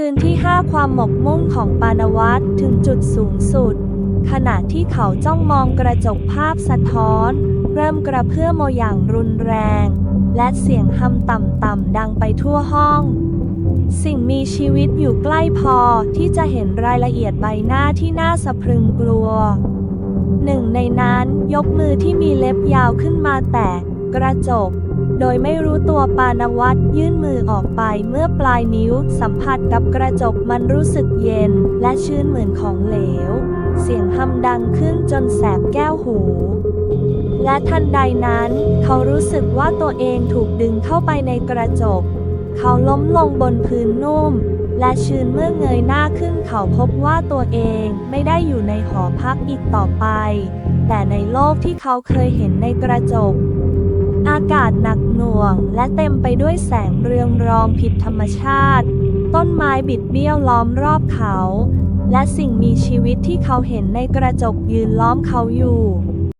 คืนที่ห้าความหมกมุ่นของปานวัตถึงจุดสูงสุด ขณะที่เขาจ้องมองกระจกภาพสะท้อน เริ่มกระเพื่อมโมอย่างรุนแรง และเสียงหำต่ำๆดังไปทั่วห้อง สิ่งมีชีวิตอยู่ใกล้พอที่จะเห็นรายละเอียดใบหน้าที่น่าสะพรึงกลัว หนึ่งในนั้นยกมือที่มีเล็บยาวขึ้นมาแตะกระจก โดยไม่รู้ตัวปานวัตยื่นมือออกไปเมื่อปลายนิ้ว สัมผัสกับกระจกมันรู้สึกเย็น และชื้นเหมือนของเหลว เสียงหำดังขึ้นจนแสบแก้วหู และทันใดนั้น เขารู้สึกว่าตัวเองถูกดึงเข้าไปในกระจก เขาล้มลงบนพื้นนุ่ม และชื้นเมื่อเงยหน้าขึ้นเขาพบว่าตัวเองไม่ได้อยู่ในหอพักอีกต่อไป แต่ในโลกที่เขาเคยเห็นในกระจกากาศหนักหน่วง และเต็มไปด้วยแสงเรืองรองผิดธรรมชาติ ต้นไม้บิดเบี้ยวล้อมรอบเขา และสิ่งมีชีวิตที่เขาเห็นในกระจกยืนล้อมเขาอยู่